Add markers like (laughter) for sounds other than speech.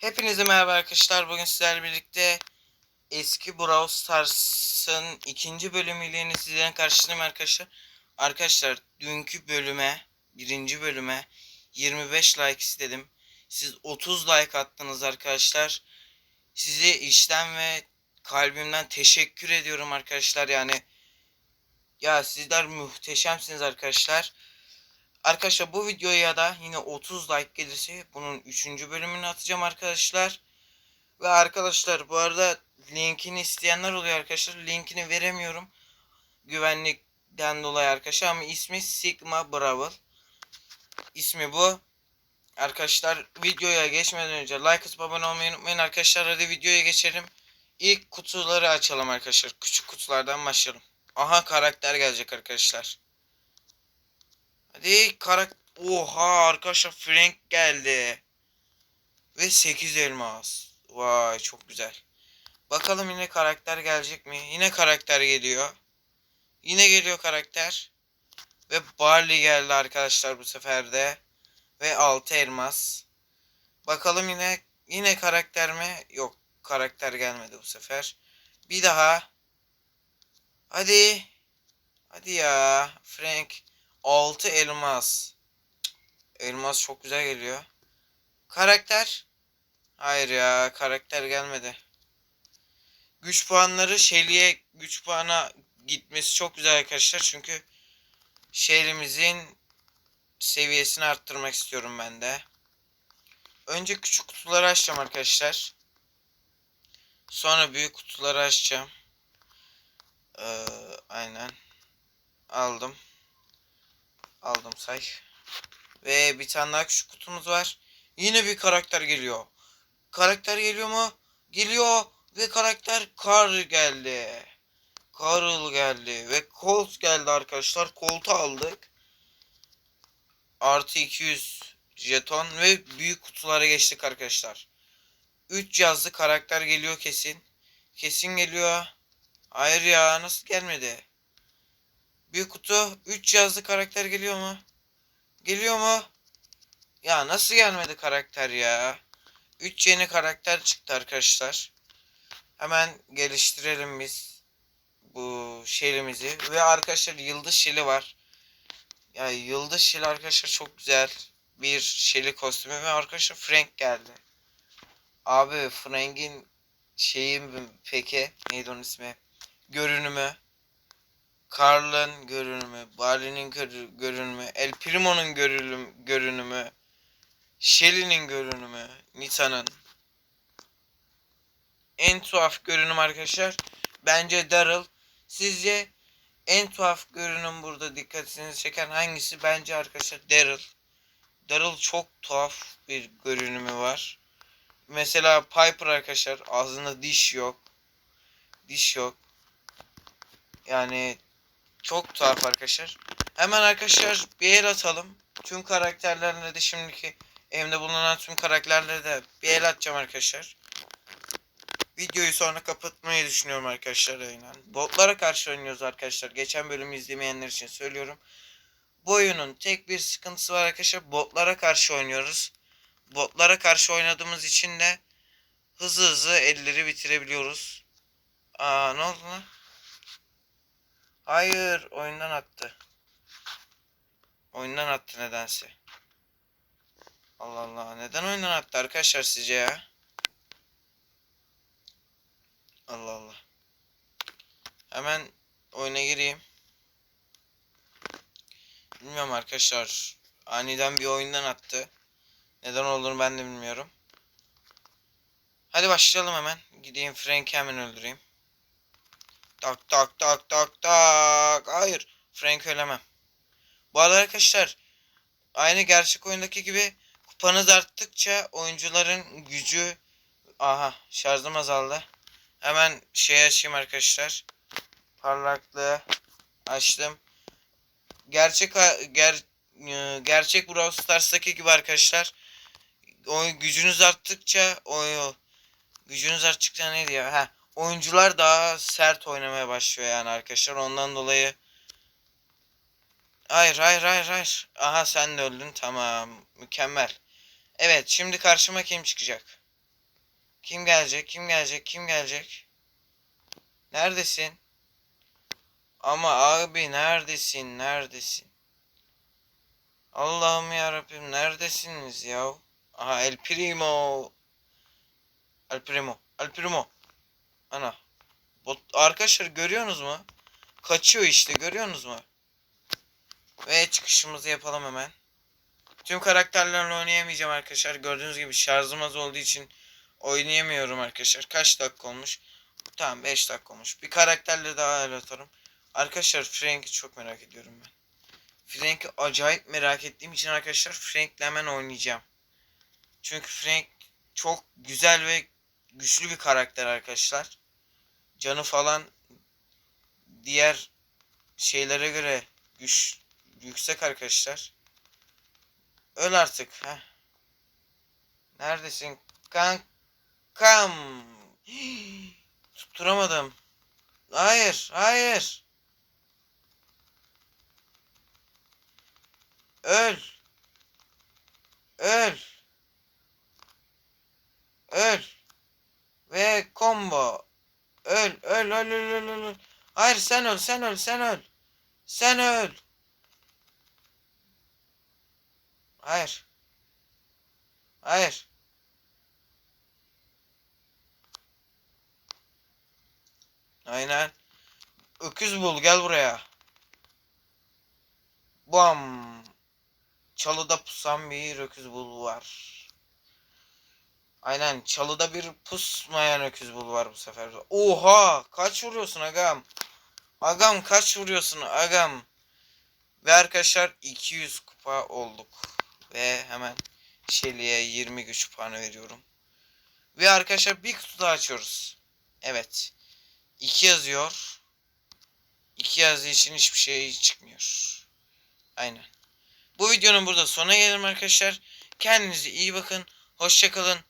Hepinize merhaba arkadaşlar. Bugün sizlerle birlikte eski Brawl Stars'ın ikinci bölümüyle yine sizlerin karşısındayım arkadaşlar. Arkadaşlar dünkü bölüme, birinci bölüme 25 like istedim. Siz 30 like attınız arkadaşlar. Size içten ve kalbimden teşekkür ediyorum arkadaşlar. Yani ya sizler muhteşemsiniz arkadaşlar. Arkadaşlar bu videoya da yine 30 like gelirse bunun 3. bölümünü atacağım arkadaşlar. Ve arkadaşlar bu arada linkini isteyenler oluyor arkadaşlar. Linkini veremiyorum. Güvenlikten dolayı arkadaşlar ama ismi Sigma Brawl. İsmi bu. Arkadaşlar videoya geçmeden önce like atıp abone olmayı unutmayın arkadaşlar. Hadi videoya geçelim. İlk kutuları açalım arkadaşlar. Küçük kutulardan başlayalım. Aha karakter gelecek arkadaşlar. Hadi karak... Oha arkadaşlar Frank geldi. Ve 8 elmas. Vay çok güzel. Bakalım yine karakter gelecek mi? Yine karakter geliyor. Yine geliyor karakter. Ve Barley geldi arkadaşlar bu sefer de. Ve 6 elmas. Bakalım yine yine karakter mi? Yok karakter gelmedi bu sefer. Bir daha. Hadi. Hadi ya. Frank. 6 elmas. Elmas çok güzel geliyor. Karakter. Hayır ya karakter gelmedi. Güç puanları Shelly'e güç puana gitmesi çok güzel arkadaşlar. Çünkü Shelly'mizin seviyesini arttırmak istiyorum ben de. Önce küçük kutuları açacağım arkadaşlar. Sonra büyük kutuları açacağım. Ee, aynen. Aldım. Aldım say. Ve bir tane daha küçük kutumuz var. Yine bir karakter geliyor. Karakter geliyor mu? Geliyor. Ve karakter Carl geldi. Carl geldi. Ve Colt geldi arkadaşlar. Colt'u aldık. Artı 200 jeton. Ve büyük kutulara geçtik arkadaşlar. 3 yazdı karakter geliyor kesin. Kesin geliyor. Hayır ya nasıl gelmedi? Büyük kutu 3 yazdı karakter geliyor mu? Geliyor mu? Ya nasıl gelmedi karakter ya? 3 yeni karakter çıktı arkadaşlar. Hemen geliştirelim biz bu şeyimizi ve arkadaşlar yıldız şili var. Ya yıldız şili arkadaşlar çok güzel bir şili kostümü ve arkadaşlar Frank geldi. Abi Frank'in şeyi peki neydi onun ismi? Görünümü. Carl'ın görünümü, Barley'nin gör- görünümü, El Primo'nun görünüm, görünümü, Shelly'nin görünümü, Nita'nın. En tuhaf görünüm arkadaşlar. Bence Daryl. Sizce en tuhaf görünüm burada dikkatinizi çeken hangisi? Bence arkadaşlar Daryl. Daryl çok tuhaf bir görünümü var. Mesela Piper arkadaşlar ağzında diş yok. Diş yok. Yani çok tuhaf arkadaşlar. Hemen arkadaşlar bir el atalım. Tüm karakterlerle de şimdiki evimde bulunan tüm karakterlere de bir el atacağım arkadaşlar. Videoyu sonra kapatmayı düşünüyorum arkadaşlar oyundan. Botlara karşı oynuyoruz arkadaşlar. Geçen bölümü izlemeyenler için söylüyorum. Bu oyunun tek bir sıkıntısı var arkadaşlar. Botlara karşı oynuyoruz. Botlara karşı oynadığımız için de hızlı hızlı elleri bitirebiliyoruz. Aa ne oldu lan? Hayır oyundan attı. Oyundan attı nedense. Allah Allah neden oyundan attı arkadaşlar sizce ya? Allah Allah. Hemen oyuna gireyim. Bilmiyorum arkadaşlar. Aniden bir oyundan attı. Neden olduğunu ben de bilmiyorum. Hadi başlayalım hemen. Gideyim Frank'i hemen öldüreyim. Tak tak tak tak tak. Hayır. Frank ölemem. Bu arada arkadaşlar aynı gerçek oyundaki gibi kupanız arttıkça oyuncuların gücü aha şarjım azaldı. Hemen şey açayım arkadaşlar. Parlaklığı açtım. Gerçek ger e, gerçek Brawl Stars'taki gibi arkadaşlar. Oyun gücünüz arttıkça oy gücünüz arttıkça neydi ya? Ha oyuncular daha sert oynamaya başlıyor yani arkadaşlar. Ondan dolayı Hayır hayır hayır hayır. Aha sen de öldün. Tamam. Mükemmel. Evet şimdi karşıma kim çıkacak? Kim gelecek? Kim gelecek? Kim gelecek? Neredesin? Ama abi neredesin? Neredesin? Allah'ım ya Rabbim neredesiniz ya? Aha El Primo. El Primo. El Primo. Ana. Bot arkadaşlar görüyorsunuz mu? Kaçıyor işte görüyorsunuz mu? Ve çıkışımızı yapalım hemen. Tüm karakterlerle oynayamayacağım arkadaşlar. Gördüğünüz gibi şarjım az olduğu için oynayamıyorum arkadaşlar. Kaç dakika olmuş? Tamam 5 dakika olmuş. Bir karakterle daha el atarım. Arkadaşlar Frank'i çok merak ediyorum ben. Frank'i acayip merak ettiğim için arkadaşlar Frank'le hemen oynayacağım. Çünkü Frank çok güzel ve güçlü bir karakter arkadaşlar. Canı falan diğer şeylere göre güç yüksek arkadaşlar. Öl artık. Heh. Neredesin? Kankam. (gasps) Tutturamadım. Hayır, hayır. Öl. Öl. Ve combo. Öl, öl, öl, öl. Hayır sen öl, sen öl, sen öl. Sen öl. Hayır. Hayır. Aynen. Öküz bul gel buraya. Bam. Çalıda pusan bir öküz bul var. Aynen çalıda bir pusmayan öküz bul var bu sefer. Oha kaç vuruyorsun agam? Agam kaç vuruyorsun agam? Ve arkadaşlar 200 kupa olduk. Ve hemen Shelly'e 20 güç puanı veriyorum. Ve arkadaşlar bir kutu daha açıyoruz. Evet. 2 yazıyor. 2 yazdığı için hiçbir şey çıkmıyor. Aynen. Bu videonun burada sona gelelim arkadaşlar. Kendinize iyi bakın. Hoşçakalın.